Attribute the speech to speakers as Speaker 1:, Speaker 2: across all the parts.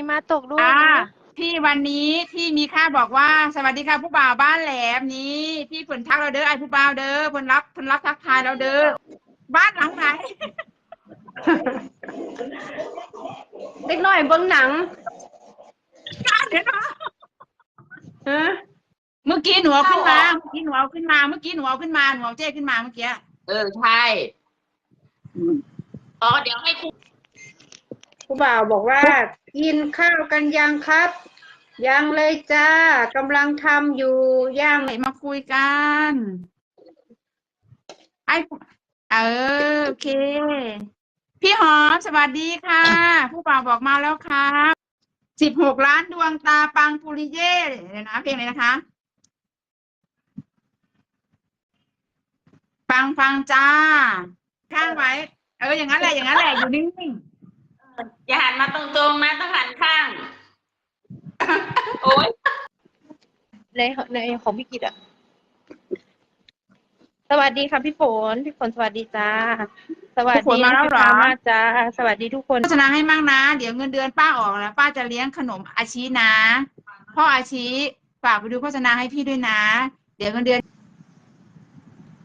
Speaker 1: หิมะตกด้วย
Speaker 2: อ่า
Speaker 1: นะ
Speaker 2: ที่วันนี้ที่มีค่าบอกว่าสวัสดีค่ะผู้บ่าวบ้านแหลมนี้ที่ผลทักเราเด้อไอ้ผู้บ่าวเด้อผลรับผลรับทักทายเราเด้อบ้านหลังไหน
Speaker 3: เด็กน้อยเบิ่งหนัง
Speaker 2: เดี๋ยวนะ
Speaker 3: ฮะ
Speaker 2: เมื่อกี้หนูเอาขึ้นมาเมื่อกี้หนูเอาขึ้นมาเมื่อกี้หนูเอาขึ้นมาหนูเอาเจ้ขึ้นมาเมื่อกี้
Speaker 4: เออใช่อ๋อเดี๋ยวให้ครู
Speaker 3: ผู้บ่าวบอกว่า กินข้าวกันยังครับ ยังเลยจ้ากำลังทำอยู่ย่าง
Speaker 2: ไหนมาคุยกันไอเออโอเค พี่หอมสวัสดีค่ะ ผู้บ่าวบอกมาแล้วครับสิบหกล้านดวงตาปังปุริเย่เดี๋ยวนะเพลงเลยนะคะ ฟังฟังจ้า ข้างไว้ เอออย่างนั้นแหละอย่างนั้นแหละอยู่นิ่ง
Speaker 4: มาตรงๆนะต้องหันข้าง โอ้ย
Speaker 1: ในในของพี่กิตอะสวัสดีค่ะพี่ฝนพี่ฝนสวัสดีจ้า สวัส
Speaker 2: พี่ฝน
Speaker 1: ดี
Speaker 2: มาแล้วเหรอ
Speaker 1: พี่ฟ้มาจ้าสวัสดีทุกคน
Speaker 2: ๆโฆษณาให้มั่งนะ เดี๋ยวเงินเดือนป้าออกแล้วป้าจะเลี้ยงขนมอาชีนะ พ่ออาชีฝากไปดูโฆษณาให้พี่ด้วยนะ เดี๋ยวเงินเดือน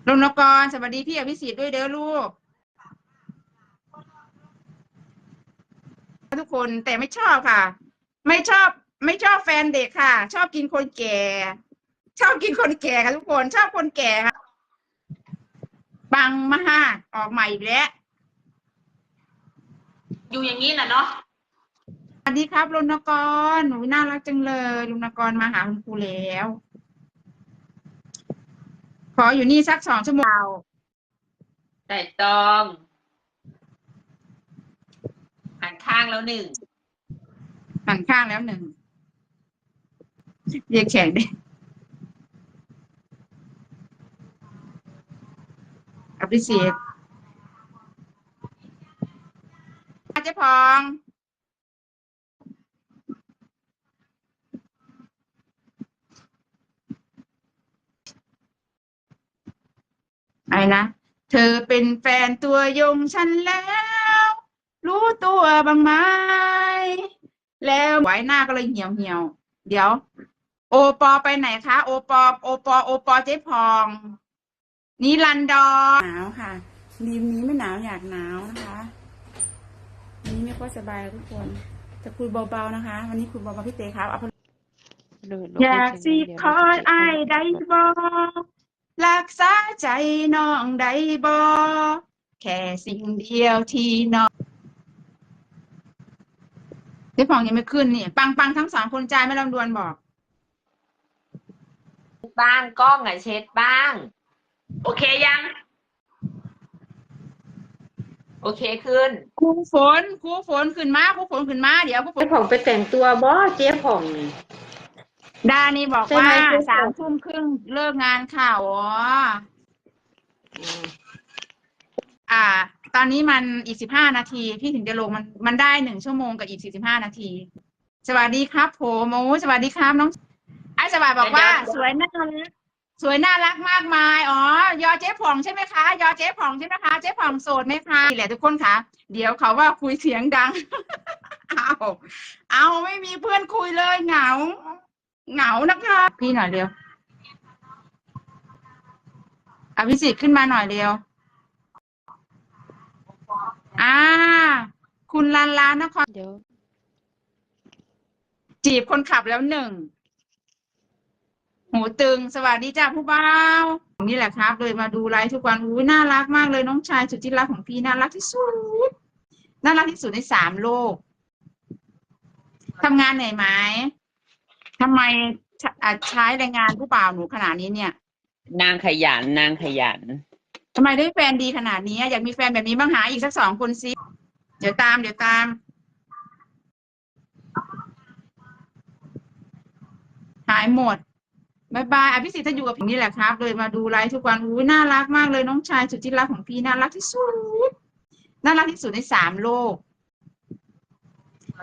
Speaker 2: ลงนกรสวัสดีพี่อภิสิทธิ์ด้วยเด้อลูก ทุกคนแต่ไม่ชอบค่ะ ไม่ชอบไม่ชอบแฟนเด็กค่ะ ชอบกินคนแก่ ชอบกินคนแก่ค่ะทุกคน ชอบคนแก่ค่ะบังมากออกใหม่อีกแล้ว
Speaker 4: อยู่อย่างนี้นะเนาะ
Speaker 2: สวัสดีครับรณกรหนูน่ารักจังเลยรณกรมาหาคุณครูแล้ว ขออยู่นี่สักสองชั่วโมง
Speaker 4: แต่ตองหัน ข้างแล้วหนึ่ง
Speaker 2: หันข้างแล้วหนึ่งเรียกแขกดิอภิสิทธิ์เจพองอะไรนะ เธอเป็นแฟนตัวยงฉันแล้ว รู้ตัวบ้างไหมแล้วไว้หน้าก็เลยเหี่ยวเหี่ยวๆเดี๋ยว โอปอไปไหนคะ โอปอ โอปอ โอปอเจ๊พองนิรันดรหนาวค่ะรีมนี้ไม่หนาวอยากหนาวนะคะวันนี้ไม่ค่อยสบายทุกคน จะคุยเบาๆนะคะ วันนี้คุยเบาๆพี่เต้ครับเอาอยากสิคอยไอ้ายได้บ่รักษาใจน้องได้บ่แค่สิ่งเดียวที่น้อง เจ๊พองยังไม่ขึ้นนี่ ปังปังทั้งสองคนใจายไม่ลำดวนบอก
Speaker 4: บ้างกล้องอะเช็ดบ้าง โอเคยัง โอเคขึ้น
Speaker 2: ครูฝนครูฝนขึ้นมาครูฝนขึ้นมาเดี๋ยวครูฝ
Speaker 3: เจ๊
Speaker 2: น
Speaker 3: ผ่องไปแต่งตัวบ่เจ๊ผ่องนี่
Speaker 2: ดานี่บอก
Speaker 3: ใช่ไหม
Speaker 2: ว่า
Speaker 3: ครูฝน
Speaker 2: สามทุ่มครึ่งเลิกงานข่าวอ๋ออ่า ตอนนี้มันอีกสิบห้านาที พี่ถึงจะลงมันมันได้หนึ่งชั่วโมงกับอีกสี่สิบห้านาที สวัสดีครับผมโอ้สวัสดีครับน้องไอ้สวัสดีบอกว่า
Speaker 4: เดี๋ยว
Speaker 2: สวยน่ารักสวยน่ารักมากมาย อ๋อ ยอเจ๊ผ่องใช่ไหมคะ ยอเจ๊ผ่องใช่ไหมคะ เจ๊ผ่องโสดไหมคะนี่แหละทุกคนค่ะเดี๋ยวเขาว่าคุยเสียงดัง เอาเอาไม่มีเพื่อนคุยเลยเหงา เหงานะคะ พี่หน่อยเร็วอภิสิทธิ์ขึ้นมาหน่อยเร็ว อ่า คุณลานลานนคร
Speaker 1: เดี๋ยว
Speaker 2: จีบคนขับแล้วหนึ่ง หูตึง สวัสดีจ้าผู้บ่าวนี่แหละครับ เลยมาดูไลฟ์ทุกวันอุ้ยน่ารักมากเลยน้องชายสุดที่รักของพี่น่ารักที่สุด น่ารักที่สุดในสามโลก ทำงานเหนื่อยไหมทำไมใช้อะใช้แรงงานผู้บ่าวหนูขนาดนี้เนี่ย
Speaker 4: นางขยันนางขยัน
Speaker 2: ทำไมได้แฟนดีขนาดนี้ อยากมีแฟนแบบนี้บ้างหาอีกสักสองคนสิเดี๋ยวตาม เดี๋ยวตามหายหมดบายบายอภิสิทธิ์ถ้าอยู่กับพี่นี่แหละครับ เลยมาดูไลฟ์ทุกวันอุ้ยน่ารักมากเลยน้องชายสุดที่รักของพี่น่ารักที่สุดน่ารักที่สุดในสามโลก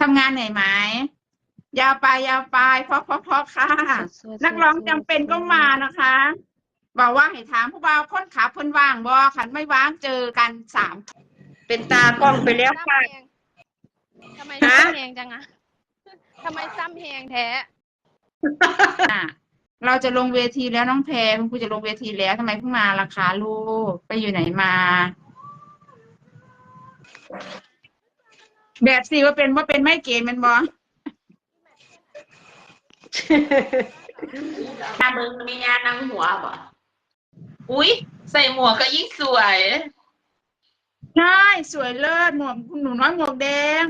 Speaker 2: ทำงานเหนื่อยไหมยาวไปยาวไปเพราะเพราะเพราะค่ะ
Speaker 1: สวยๆ
Speaker 2: นักร้องจำเป็นก็มานะคะ บอกว่าให้ถามผู้บ่าวคนขับเพิ่นว่างบ่ขันไม่ว่างเจอกันสาม
Speaker 3: เป็นตากล้องไปแล้วค่ะ
Speaker 1: ทำไม
Speaker 3: ฮะ
Speaker 1: แพงจังอะทำไมซ้ำแหงแท้
Speaker 2: อะเราจะลงเวทีแล้วน้องแพรคุณครูจะลงเวทีแล้วทำไมเพิ่งมาล่ะคะลูกไปอยู่ไหนมา แบบสิว่าเป็นว่าเป็นไม่เกณฑ์แมันบอ
Speaker 4: ถ้ามึงมีงานนั่งหัวบ่ อุ๊ย ใส่หมวกก็ยิ่งสวย
Speaker 2: ใช่สวยเลิศหมวกคุณหนูน้อยหมวกแดง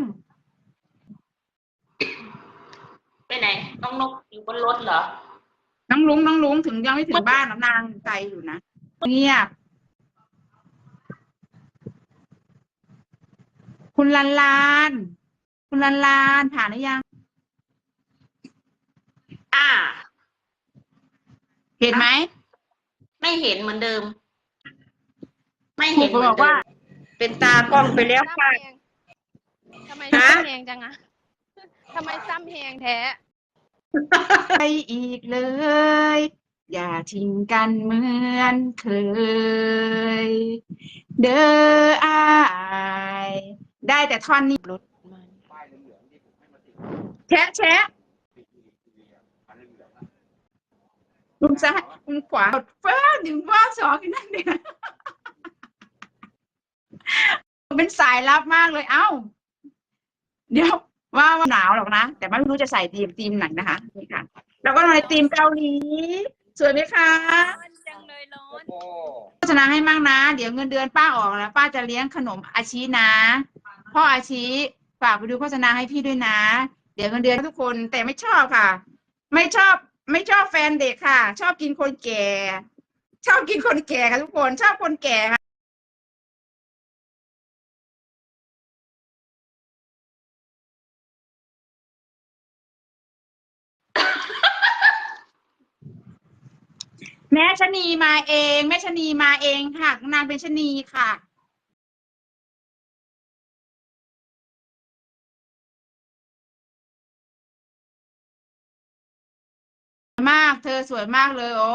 Speaker 4: ไปไหน น้องนกอยู่บนรถเหรอ
Speaker 2: น้องลุงน้องลุงถึงยังไม่ถึงบ้านหรอกนางไกลอยู่นะเงียบ คุณลันลาน คุณลันลานผ่านหรือยัง
Speaker 4: อ่า
Speaker 2: เห็นไหม
Speaker 4: ไม่ เห็นเหมือนเดิม ไม่
Speaker 2: ครู
Speaker 4: เห็นเหมื
Speaker 2: บ
Speaker 4: อ
Speaker 2: อนก
Speaker 4: เดิ
Speaker 2: ว่า
Speaker 4: ม
Speaker 3: เป็นตากล้องไปแล้วค่ะ
Speaker 1: ซ้ำแหงทำไม
Speaker 3: ฮะ
Speaker 1: ซ้ำแหงจังอะทำไมซ้ำแหงแท้
Speaker 2: ไปอีกเลย อย่าทิ้งกันเหมือนเคย เด้ออายได้แต่ท่อนนี้รถแชะแชะ ลุงซ้ายลุงขวาเฟิร์ดึงว่าสองกันนั่นเนี่ยเป็นสายลับมากเลย เอ้า เดี๋ยวว่าว่าหนาวหรอกนะ แต่ไม่รู้จะใส่ทีมทีมไหนนะคะนี่ค่ะ แล้วก็ในทีมเกาหลีสวยไหมคะ
Speaker 1: ร้อนจังเลยร้อน
Speaker 2: โฆษณาให้มั่งนะ เดี๋ยวเงินเดือนป้าออกแล้ว ป้าจะเลี้ยงขนมอาชีนะ พ่ออาชีฝากไปดูโฆษณาให้พี่ด้วยนะ เดี๋ยวเงินเดือนทุกคนแต่ไม่ชอบค่ะ ไม่ชอบ ไม่ชอบแฟนเด็กค่ะ ชอบกินคนแก่ ชอบกินคนแก่ค่ะทุกคน ชอบคนแก่ค่ะแม่ชะนีมาเอง แม่ชะนีมาเองค่ะ นางเป็นชะนีค่ะ มาก เธอสวยมากเลย โอ้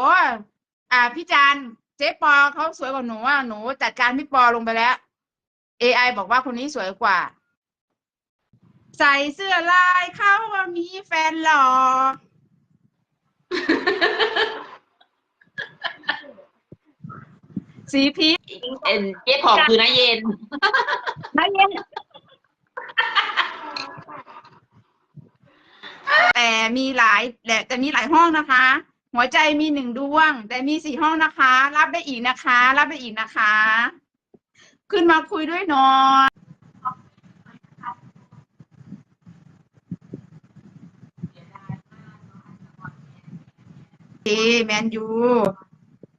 Speaker 2: อ่าพี่จันเจ๊ปอเขาสวยกว่าหนูอะหนูจัดการพี่ปอลงไปแล้ว AI บอกว่าคนนี้สวยกว่า ใส่เสื้อลายเขาว่ามีแฟนหล่อสีพีช
Speaker 4: เอ็นเจ๊ของคือนะเย็น
Speaker 2: ไม่เย็น แต่มีหลายแต่มีหลายห้องนะคะ หัวใจมีหนึ่งดวง แต่มีสี่ห้องนะคะ รับได้อีกนะคะ รับได้อีกนะคะ ขึ้นมาคุยด้วยนอยโอแมนยู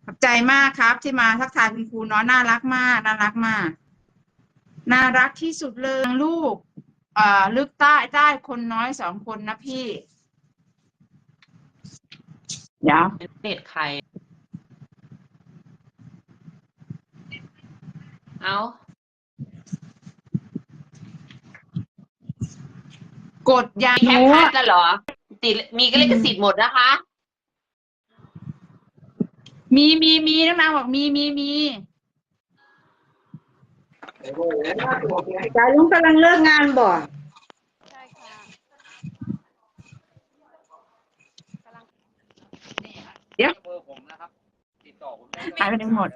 Speaker 2: ขอบใจมากครับ ที่มาทักทายคุณครูเนาะน่ารักมาก น่ารักมาก น่ารักที่สุดเลยลูก อ่อลึกใต้ใต้คนน้อยสองคนนะพี่ เดี๋ยว
Speaker 4: เน็ตใคร เอา
Speaker 2: กดยา
Speaker 4: มีแคป
Speaker 2: นู
Speaker 4: ภาพกันเหรอ ติดมีก็เลขสิทธิ์หมดนะคะ
Speaker 2: มีมีมีน้องนางบอกมีมีมี
Speaker 3: ยายลุงกำลังเลิกงานบ่
Speaker 1: ใช่ค่ะกำลัง
Speaker 5: เบอร์ผมนะครับ ติดต่อผมได้
Speaker 2: หายไปไหนหมด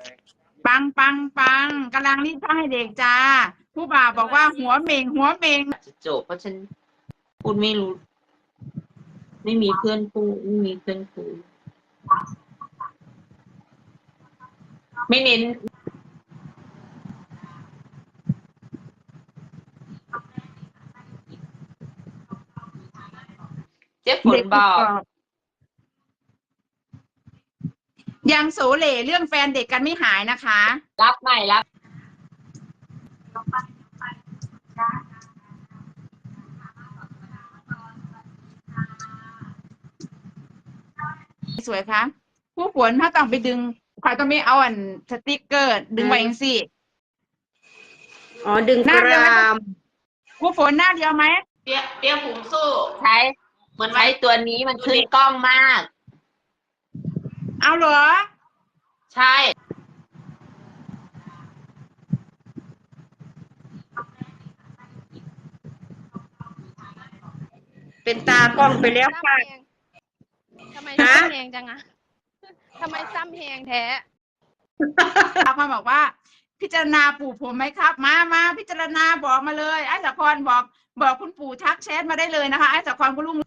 Speaker 2: ปังปังปังกำลังรีดผ้าให้เด็กจ้า ผู้บ่าวบอกว่าหัวเมงหัวเมง
Speaker 4: จะจบเพราะฉันพูดไม่รู้ ไม่มีเพื่อนพูดไม่มีเพื่อนคุยไม่เน้นเจ๊ฝน
Speaker 2: เด็ก
Speaker 4: บอก
Speaker 2: ยังโสเหล่เรื่องแฟนเด็กกันไม่หายนะคะ
Speaker 4: รับใหม่รับ
Speaker 2: สวยคะผู้ฝนถ้าต้องไปดึงใครต้องไม่เอาอันสติกเกอร์ ดึงไว้เองสิ
Speaker 3: อ๋อ ดึง
Speaker 2: ห
Speaker 3: ก
Speaker 2: น้าเดียว
Speaker 3: ราม
Speaker 2: ผู้ฝนหน้าเดียวไหม
Speaker 4: เปียเปียผงสู้ ใช้ เหมือนใช้ตัวนี้มันขึ้นกล้องมาก
Speaker 2: เอาเหรอ
Speaker 4: ใช่
Speaker 3: เป็นตากล้องไปแล้วค่ะ
Speaker 6: ทำไม
Speaker 3: ฮะ
Speaker 6: ซ้ำแหงจังอะทำไมซ้ำแหงแท้
Speaker 2: อาพรบอกว่า พิจารณาปู่ผมไหมครับ มามาพิจารณาบอกมาเลยไอ้สะครบอก บอกคุณปู่ทักแชทมาได้เลยนะคะไอ้สะครก็รุ่ง